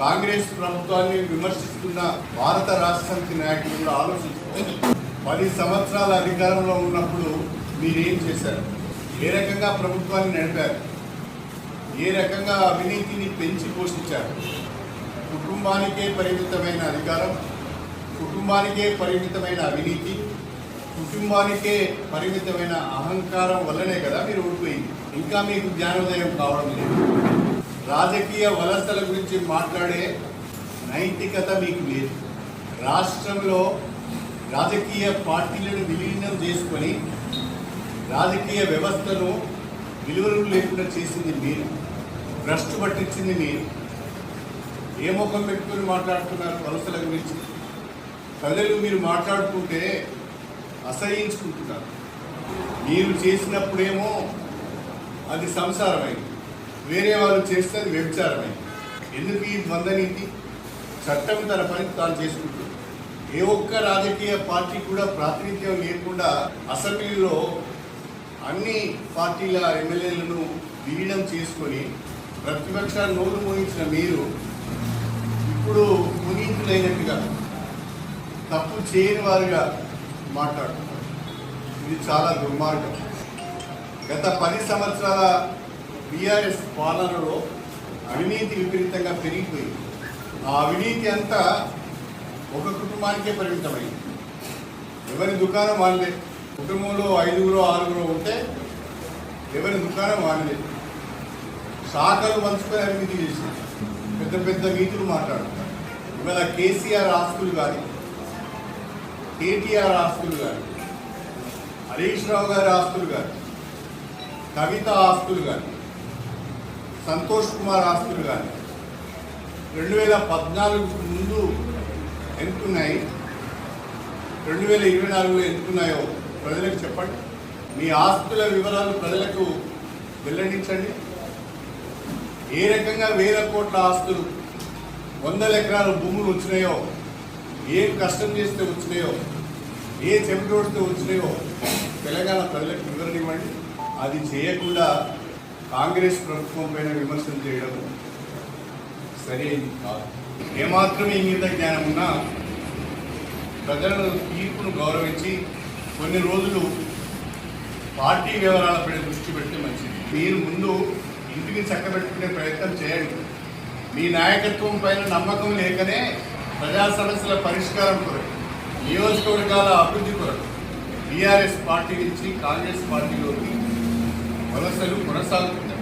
కాంగ్రెస్ ప్రభుత్వాన్ని విమర్శిస్తున్న భారత రాష్ట్ర సమితి నాయకులు కూడా ఆలోచించుకోవాలి పది సంవత్సరాల అధికారంలో ఉన్నప్పుడు మీరేం చేశారు? ఏ రకంగా ప్రభుత్వాన్ని నడిపారు? ఏ రకంగా అవినీతిని పెంచి పోషించారు? కుటుంబానికే పరిమితమైన అధికారం కుటుంబానికే పరిమితమైన అవినీతి కుటుంబానికే పరిమితమైన అహంకారం వల్లనే కదా మీరు ఓడిపోయింది. ఇంకా మీకు జ్ఞానోదయం కావడం లేదు. రాజకీయ వలసల గురించి మాట్లాడే నైతికత మీకు లేదు. రాష్ట్రంలో రాజకీయ పార్టీలను విలీనం చేసుకొని రాజకీయ వ్యవస్థను విలువలు లేకుండా చేసింది మీరు భ్రష్టు పట్టించింది మీరు. ఏ ముఖం పెట్టుకుని మాట్లాడుతున్నారు వలసల గురించి? ప్రజలు మీరు మాట్లాడుకుంటే అసహించుకుంటున్నారు. మీరు చేసినప్పుడేమో అది సంసారమైంది. వేరే వాళ్ళు చేస్తే అది వ్యభిచారమైంది ఎందుకు ఈ ద్వంద్వనీతి? చట్టం తన పని తాను చేసుకుంటుంది. ఏ ఒక్క రాజకీయ పార్టీ కూడా ప్రాతినిధ్యం లేకుండా అసెంబ్లీలో అన్ని పార్టీల ఎమ్మెల్యేలను విలీనం చేసుకొని ప్రతిపక్షాన్ని నోరు మోయించిన మీరు ఇప్పుడు పునీతులైనట్టుగా తప్పు చేయని వారుగా మాట్లాడుతున్నారు. ఇది చాలా దుర్మార్గం. గత పది సంవత్సరాల బీఆర్ఎస్ పాలనలో అవినీతి విపరీతంగా పెరిగిపోయింది. ఆ అవినీతి అంతా ఒక కుటుంబానికే పరిమితమైంది. ఎవరి దుకాణం వాడలేదు కుటుంబంలో ఐదుగురు ఆరుగురు ఉంటే ఎవరి దుకాణం వాడలేదు శాఖలు పంచుకొని అవినీతి చేసినారు పెద్ద పెద్ద నీతులు మాట్లాడుతున్నారు. ఇవాళ కేసీఆర్ ఆస్తులు కానీ కేటీఆర్ ఆస్తులు కానీ హరీష్ రావు గారి ఆస్తులు కానీ కవిత ఆస్తులు కానీ సంతోష్ కుమార్ ఆస్తులు కానీ రెండు వేల పద్నాలుగు ముందు ఎంతున్నాయి? రెండు వేల ఇరవై నాలుగులో ఎంతున్నాయో ప్రజలకు చెప్పండి. మీ ఆస్తుల వివరాలు ప్రజలకు వెల్లడించండి. ఏ రకంగా వేల కోట్ల ఆస్తులు వందల ఎకరాల భూములు వచ్చినాయో ఏం కష్టం చేస్తే వచ్చినాయో ఏ చెమటోడితే వచ్చినాయో తెలంగాణ ప్రజలకు వివరణ ఇవ్వండి. అది చేయకుండా కాంగ్రెస్ ప్రభుత్వం పైన విమర్శలు చేయడం సరైనది కాదు. ఏమాత్రం ఇంగిత జ్ఞానం ఉన్నా ప్రజల తీర్పును గౌరవించి కొన్ని రోజులు పార్టీ వివరాలపై దృష్టి పెడితే మంచిది. మీరు ముందు ఇంటిని చక్కబెట్టుకునే ప్రయత్నం చేయండి. మీ నాయకత్వం పైన నమ్మకం లేకనే ప్రజా సమస్యల పరిష్కారం కొరకు నియోజకవర్గాల అభివృద్ధి కొరకు బీఆర్ఎస్ పార్టీ నుంచి కాంగ్రెస్ పార్టీలోకి వలసలు కొనసాగుతున్నాయి